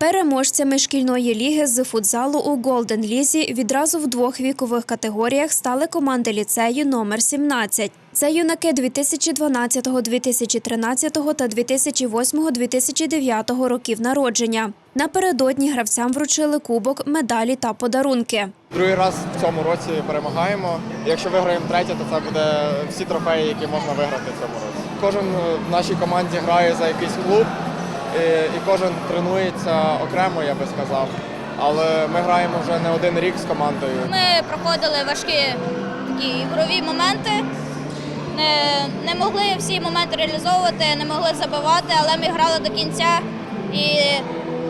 Переможцями шкільної ліги з футзалу у Голден Лізі відразу в двох вікових категоріях стали команди ліцею номер 17. Це юнаки 2012, 2013 та 2008, 2009 років народження. Напередодні гравцям вручили кубок, медалі та подарунки. Другий раз в цьому році перемагаємо. Якщо виграємо третє, то це буде всі трофеї, які можна виграти в цьому році. Кожен в нашій команді грає за якийсь клуб, і, кожен тренується окремо, я би сказав. Але ми граємо вже не один рік з командою. Ми проходили важкі такі ігрові моменти. Не, не могли всі моменти реалізовувати, не могли забивати, але ми грали до кінця і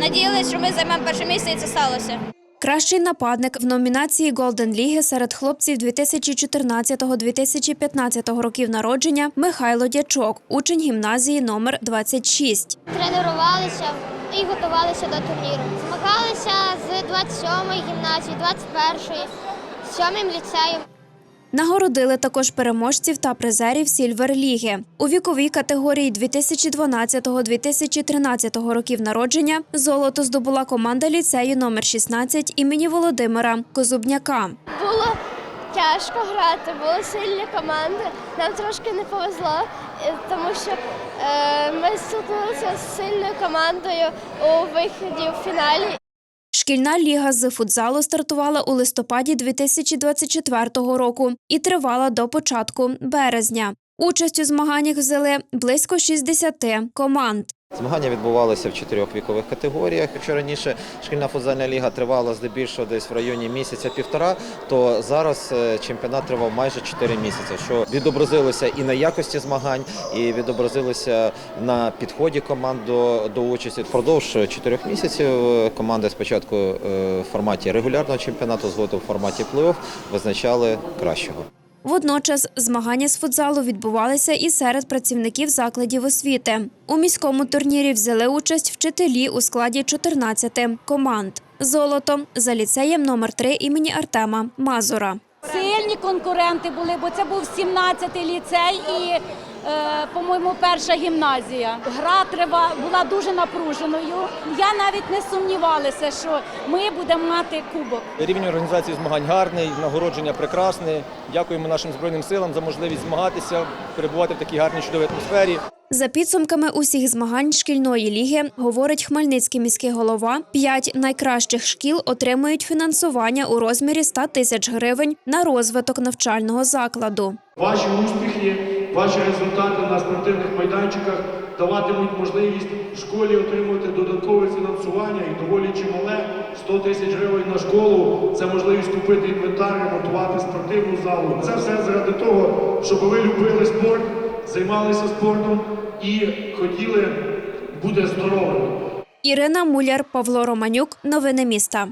надіялися, що ми займемо перше місце і це сталося. Кращий нападник в номінації Голден Ліги серед хлопців 2014-2015 років народження Михайло Дячок, учень гімназії номер 26. тренувалися і готувалися до турніру. Змагалися з 27-ї гімназії, 21-ї, 7-м ліцеєм. Нагородили також переможців та призерів Сільвер Ліги. У віковій категорії 2012-2013 років народження золото здобула команда ліцею номер 16 імені Володимира Козубняка. Було тяжко грати, були сильні команди. Нам трошки не повезло, е, тому що е, ми стикнулися з сильною командою у виході в фіналі. Шкільна ліга з футзалу стартувала у листопаді 2024 року і тривала до початку березня. Участь у змаганнях взяли близько 60 команд. Змагання відбувалися в чотирьох вікових категоріях. Якщо раніше шкільна футзальна ліга тривала здебільшого десь в районі місяця-півтора, то зараз е, чемпіонат тривав майже чотири місяці, що відобразилося і на якості змагань, і відобразилося на підході команд до, до участі. Впродовж чотирьох місяців е, команди спочатку е, в форматі регулярного чемпіонату, згодом в форматі плей-офф визначали кращого. Водночас змагання з футзалу відбувалися і серед працівників закладів освіти. У міському турнірі взяли участь вчителі у складі 14 команд. Золото за ліцеєм номер 3 імені Артема Мазура. Сильні конкуренти були, бо це був 17-й ліцей і, е, по-моєму, перша гімназія. Гра трива була дуже напруженою. Я навіть не сумнівалася, що ми будемо мати кубок. Рівень організації змагань гарний, нагородження прекрасне. Дякуємо нашим збройним силам за можливість змагатися, перебувати в такій гарній чудовій атмосфері. За підсумками усіх змагань шкільної ліги, говорить Хмельницький міський голова, п'ять найкращих шкіл отримують фінансування у розмірі 100 тисяч гривень на розвиток навчального закладу. Ваші успіхи, ваші результати на спортивних майданчиках даватимуть можливість школі отримувати додаткове фінансування і доволі чимале 100 тисяч гривень на школу. Це можливість купити інвентар, ремонтувати спортивну залу. Це все заради того, щоб ви любили спорт, займалися спортом і хотіли бути здоровими. Ірина Муляр, Павло Романюк. Новини міста.